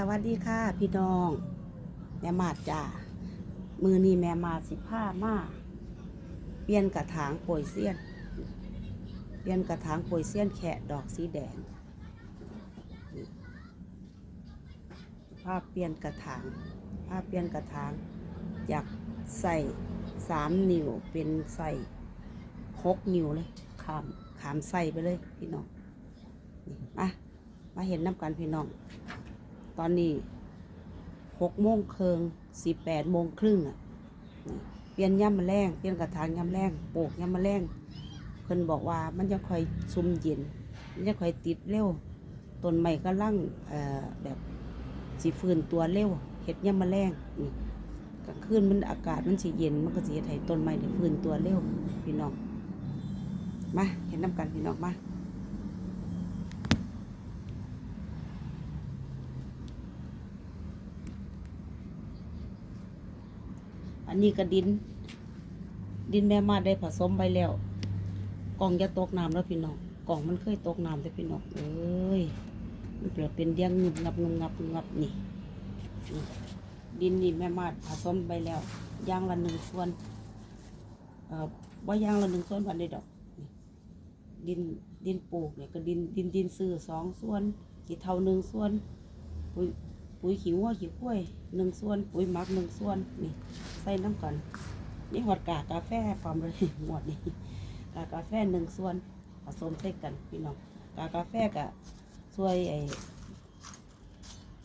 สวัสดีค่ะ พี่น้องแม่มาดจ้ามือนี้แม่มาสิผ้ามาเปลี่ยนกระถางโปรยเสี้ยน เปลี่ยนกระถางโปรยเสี้ยนแขะดอกสีแดงผ้าเปลี่ยนกระถางผ้าเปลี่ยนกระถางจากใส่สามนิ้วเป็นใส่หกนิ้วเลยขามขามใส่ไปเลยพี่น้องนี่มามาเห็นน้ำกันพี่น้อง ตอนนี้หกโมงเคิงสิบแปดโมงครึ่งอะเปลี่ยนย่ำมาแรงเปลี่ยนกระถางย่ำแรงปลูกย่ำมาแรงเพิ่นบอกว่ามันจะค่อยซุ่มเย็นมันจะค่อยติดเร็วต้นไม้ก็ลั่งเอ่อแบบสีฟืนตัวเร็วเห็ดย่ำมาแรงนี่กลางคืนมันอากาศมันสีเย็นมันก็สีเฮ็ดให้ต้นไม้ได้ฟืนตัวเร็วพี่น้องมาเห็นน้ำกันพี่น้องมา อั นนี้ก็ดิน ดินแม่มาได้ผสมไปแล้วกล่องจะตกน้ำแล้วพี่น้องกล่องมันเคยตกน้ำแต่พี่น้องเอ้ยมันเปลือกเป็นเดียงงุบงับงุบงับงุบงับนี่ดินนี่แม่มาผสมไปแล้วย่างละหนึ่งส่วนเอ่อว่าย่างละหนึ่งส่วนวันได้ดอกดินดินปลูกเนี่ยก็ดินดินดินซื้อสองส่วนกี่เท่าหนึ่งส่วนปุ๋ยปุ๋ยขี้วัวขี้ข้วยหนึ่งส่วน ปุ๋ยหมักหนึ่งส่วนนี่ ส่น้ำกันนี่หอดกากกาแฟพร้อมเลยหมดนี่กากกาแฟหนึ่งส่วนผสมใส่กันพี่น้องกากาแฟกะช่วยไอ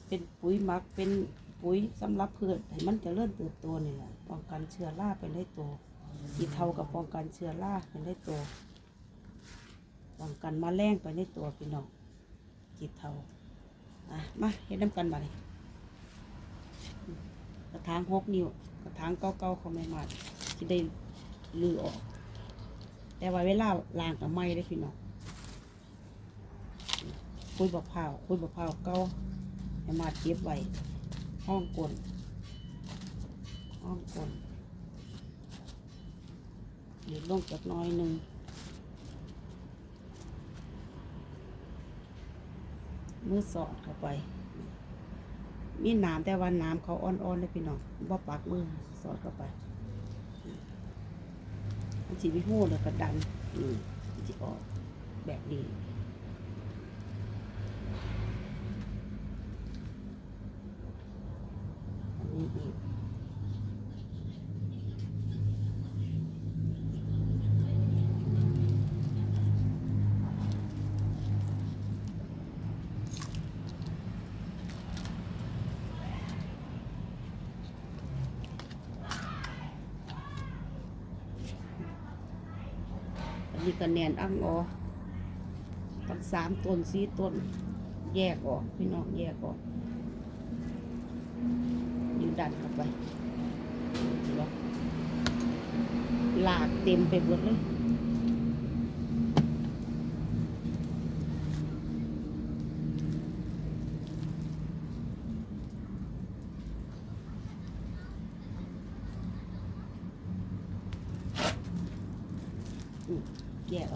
เป็นปุ๋ยหมักเป็นปุ๋ยสำหรับพืชให้มันเจะเริ่มเติบโตนี่แหละป้องกันเชื้อราไปได้ตัวอีเท่ากับป้องกันเชื้อราไปได้ตัวป้องกันแมลงไปได้ตัวพี่น้องกีเท่าอะมาเฮ็ดน้ำกันมาเลยกระถางหกนิ้ว กระถางเก่าๆเขาไม่มาที่ได้ลือออก แต่ว่าเวลาล้างกับไม้ได้พี่น้องคุยบะพร้าวคุยบะพร้าวเก่าให้มาเก็บไว้ห้องกลนห้องกลนเดี๋ยวลงจากน้อยหนึ่งมือสอดเข้าไป มีน้ำแต่ว่าน้ำเขาอ่อนๆเลยพี่น้องบ่ปักมือสอดเข้าไปมันสีไม่หูเลยกระดันอืมจะออกแบบนี้นี้อีกอั นี่ก็แนนอังออตั้งสามต้นสี่ต้น แยกออกพี่น้องแยกออกยืนดันเข้าไปหลากเต็มไปหมดเลย อืม แยก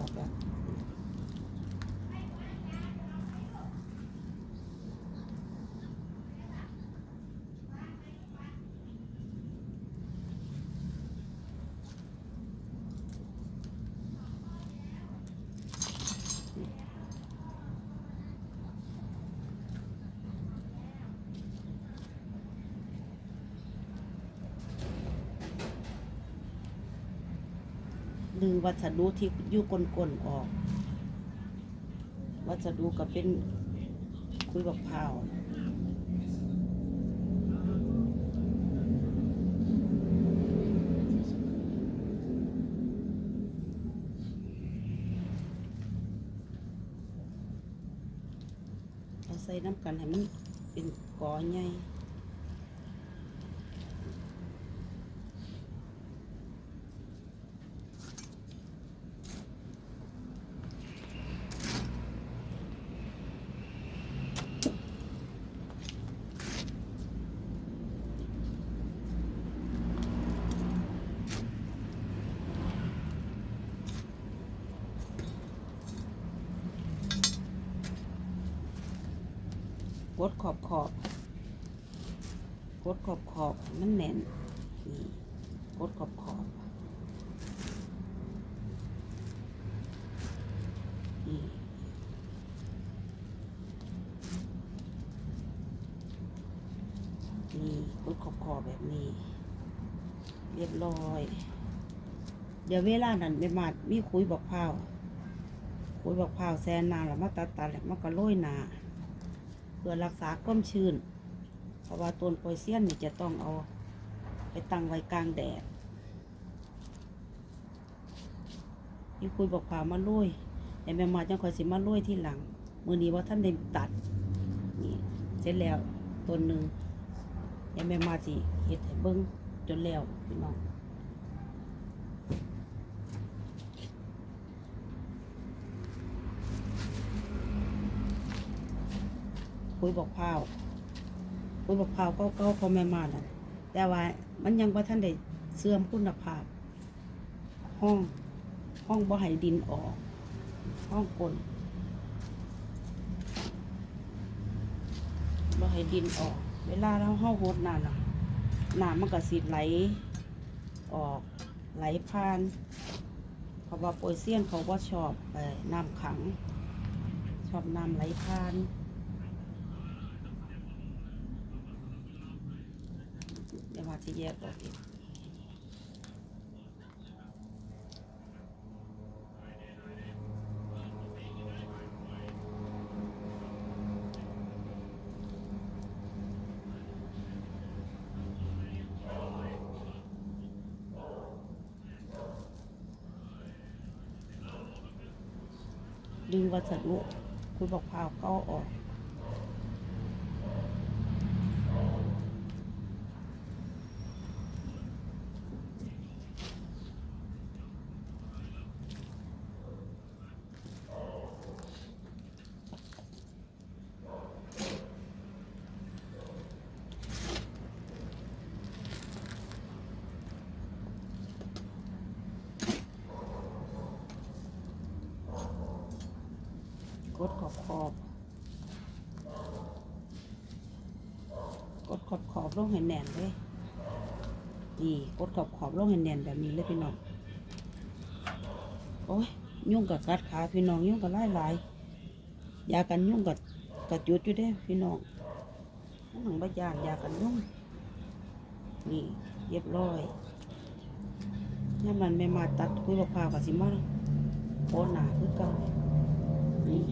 ดึงวัสดุที่อยู่ก้นๆออก วัสดุก็เป็นคุยกับพร้าวเราใส่น้ำกันให้มันเป็นกอใหญ่ กดขอบขอบกดขอบขอบมันแน่นนี่กดขอบขอบนี่นี่กดขอบขอบแบบนี้ เรียบร้อย เดี๋ยวเวลานั้นไปมาดมีคุยบอกพราวคุยบอกพราวแซนนาแล้วมาตัดตัดแล้วมันก็โรยหนา เพื่อรักษาความชื้น เพราะว่าต้นโปยเซียนนี่จะต้องเอาไปตั้งไว้กลางแดดนี่คุยบอกพามาโรยแต่แม่มาจังคอยสิมาโรยที่หลัง มือนี้ว่าท่านได้ตัด นี่เสร็จแล้วต้นหนึ่งแต่แม่มาสิเฮ็ดให้เบิ้งจนแล้วพี่น้อง คุยบอกพร้าวคุยบอกพร้าวก้าๆพอแม่มาน่ะแต่ว่ามันยังว่าท่านได้เสื่อมคุณภาพ ห้อง ห้องบ่ให้ดินออก ห้องกลนบ่ให้ดินออก เวลาเราห้องโหดน้ำน่ะน้ำมันก็สิไหลออกไหลผ่านเพราะว่าโปรยเซียนเขาว่าชอบน้ำขัง ชอบน้ำไหลผ่าน เดี๋ยวมา จะแยกออกอีกดึงวัสดุคุยบอกพาวก้าออก กดขอบขอบกดขอบขอบลงให้แน่นเลยนี่กดขอบขอบลงให้แน่นแบบนี้เลยพี่น้องโอ้ยยุ่งกับกัดขาพี่น้องยุ่งกับไล่หลายยากันยุ่งกับกับจุดอยู่เด้พี่น้องหนังบะยานยากันยุ่งนี่เรียบร้อยนี่มันไม่มาตัดคุยบอกพาวกับสิมาโคหนาคือเก่านี่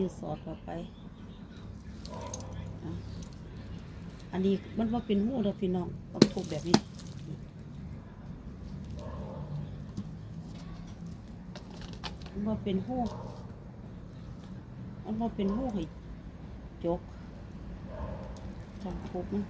ยืดสอดเข้าไปอันนี้มันว่าเป็นหูเด้อพี่น้องต้องทุบแบบนี้มันว่าเป็นหูมันว่าเป็นหูให้จกต้องทุบมัน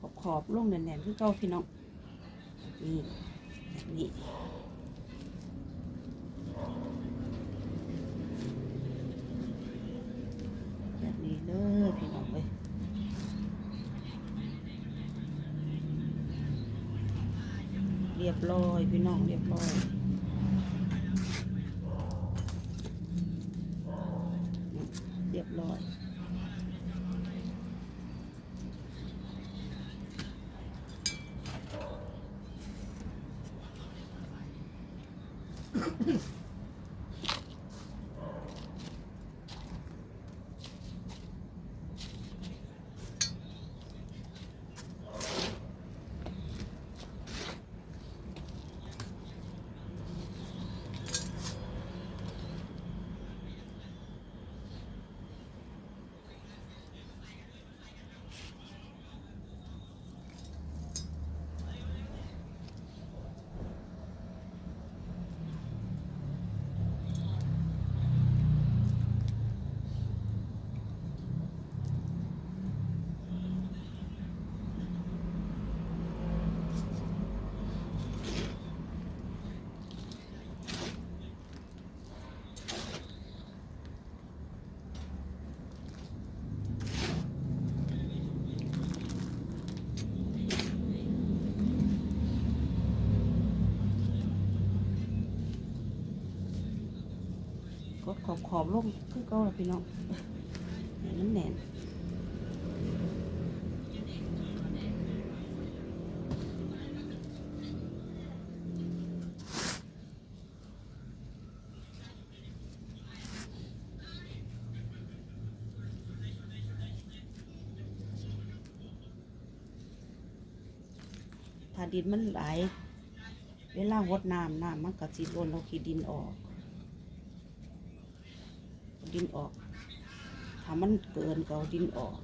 กดข อบขอบๆลงแน่นๆคือเก่าพี่น้องนี่แบบนี้แบบนี้เลยพี่น้องเลยเรียบร้อยพี่น้องเรียบร้อยเรียบร้อย ดข อบขอบๆลงคือเก็พี่น้องให้นแน่นถ้าดินมันไหลเวลาหดน้ำน้ำมันก็สิล้นเราขี้ดินออก ดินออกถ้ามันเกินก็เอาดินออก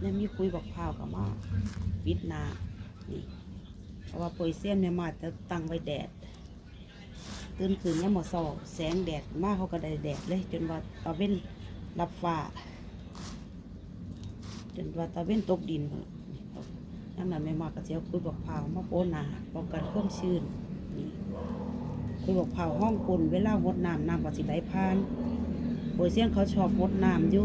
แล้วมีปุ๋ยบักพร้าวกับมาปิดนานี่เพราะว่าปุ๋ยเสี้ยนเนี่ยมาจะตั้งไว้แดดตื่นขึ้นเนี่ยามอสอแสงแดดมากเขาก็ได้แดดเลย จนว่าตะเว้นรับฟ้าจนว่าตะเว้นตกดินนั่นน่ะไม่มากก็เสียปุ๋ยบักพร้าวมาโปนาป้องกันความชื้น เคุยบอกเผาห้องกุนเวลาหดน้ำน้ำก็สิไหลผ่านโบยเสียงเขาชอบหดน้ำอยู่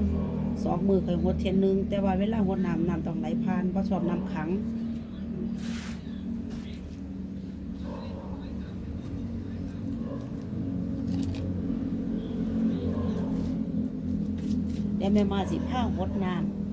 สองมือเคยหดเทียนหนึง แต่ว่าเวลาหดน้ำน้ำต้องไหลผ่านเพราะชอบน้ำขังเดี๋ยวแม่มาสิผ้าหดน้ำ